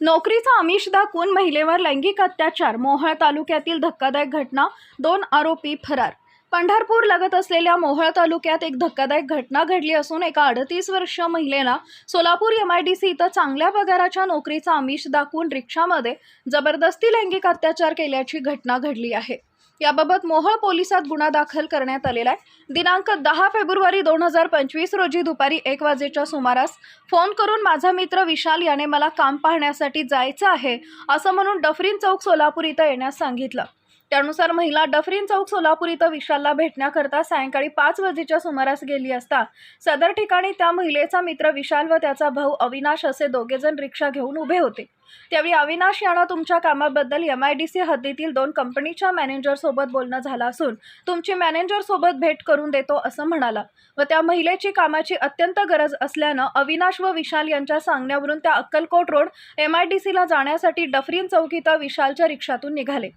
नोकरीचा आमिष दाखवून महिलेवर लैंगिक अत्याचार मोहळ तालुक्यातील धक्कादायक घटना दोन आरोपी फरार. पंढरपूर लगत असलेल्या मोहळ तालुक्यात एक धक्कादायक घटना घडली असून एका अडतीस वर्ष महिलेला Solapur M I D C इथं चांगल्या पगाराच्या नोकरीचा आमिष दाखवून रिक्षामध्ये जबरदस्ती लैंगिक अत्याचार केल्याची घटना घडली आहे. याबाबत मोहोळ पोलिसात गुन्हा दाखल करण्यात आलेला आहे. दिनांक दहा फेब्रुवारी दोन हजार पंचवीस रोजी दुपारी एक वाजेच्या सुमारास फोन करून माझा मित्र विशाल याने मला काम पाहण्यासाठी जायचं आहे असं म्हणून डफरीन चौक सोलापूर इथं येण्यास सांगितलं. त्यानुसार महिला डफरीन चौक सोलापूर इथं विशालला भेटण्याकरता सायंकाळी पाच वाजेच्या सुमारास गेली असता. सदर ठिकाणी त्या महिलेचा मित्र विशाल व त्याचा भाऊ अविनाश असे दोघेजण रिक्षा घेऊन उभे होते. त्यावेळी अविनाश यांना तुमच्या कामाबद्दल एम आय डी सी हद्दीतील दोन कंपनीच्या मॅनेजरसोबत बोलणं झालं असून तुमची मॅनेजरसोबत भेट करून देतो असं म्हणाला. व त्या महिलेची कामाची अत्यंत गरज असल्यानं अविनाश व विशाल यांच्या सांगण्यावरून त्या Akkalkot road M I D सीला जाण्यासाठी डफरीन चौकीत विशालच्या रिक्षातून निघाले.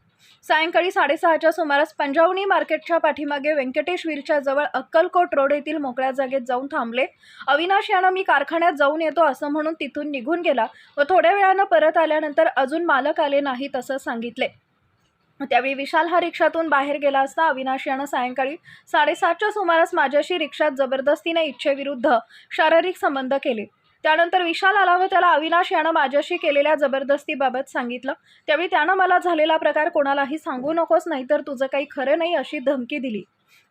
सायंकाळी साडेसहाच्या सुमारास पंजावणी मार्केटच्या पाठीमागे व्यंकटेश वीरच्या जवळ अक्कलकोट रोड येथील मोकळ्या जागेत जाऊन थांबले. अविनाश यानं मी कारखान्यात जाऊन येतो असं म्हणून तिथून निघून गेला व थोड्या वेळानं परत आल्यानंतर अजून मालक आले नाही तसं सांगितले. त्यावेळी विशाल हा रिक्षातून बाहेर गेला असता अविनाश यानं सायंकाळी साडेसातच्या सुमारास माझ्याशी रिक्षात जबरदस्तीने इच्छेविरुद्ध शारीरिक संबंध केले. त्यानंतर विशाल आला व त्याला अविनाश यानं माझ्याशी केलेल्या जबरदस्तीबाबत सांगितलं. त्यावेळी त्यानं मला झालेला प्रकार कोणालाही सांगू नकोस नाहीतर तुझं काही खरं नाही अशी धमकी दिली.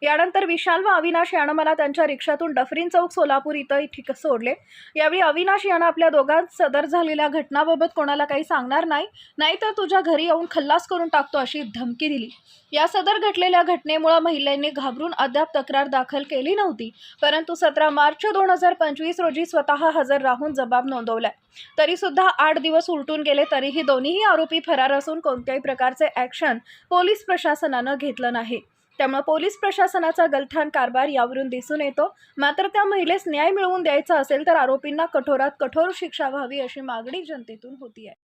यानंतर विशाल व अविनाश यानं मला त्यांच्या रिक्षातून डफरीन चौक सोलापूर इथं ठिक सोडले. यावेळी अविनाश यानं आपल्या दोघांत सदर झालेल्या घटनाबाबत कोणाला काही सांगणार नाही नाहीतर तुझ्या घरी येऊन खल्लास करून टाकतो अशी धमकी दिली. या सदर घटलेल्या घटनेमुळे महिलांनी घाबरून अद्याप तक्रार दाखल केली नव्हती परंतु सतरा मार्च दोन हजार पंचवीस रोजी स्वतः हजर राहून जबाब नोंदवलाय. तरी सुद्धा आठ दिवस उलटून गेले तरीही दोन्हीही आरोपी फरार असून कोणत्याही प्रकारचे ॲक्शन पोलीस प्रशासनानं घेतलं नाही. त्यामुळे पोलीस प्रशासनाचा गलथान कारभार यावरून दिसून येतो. मात्र त्या महिलेस न्याय मिळवून द्यायचा असेल तर आरोपींना कठोरात कठोर शिक्षा व्हावी अशी मागणी जनतेतून होती आहे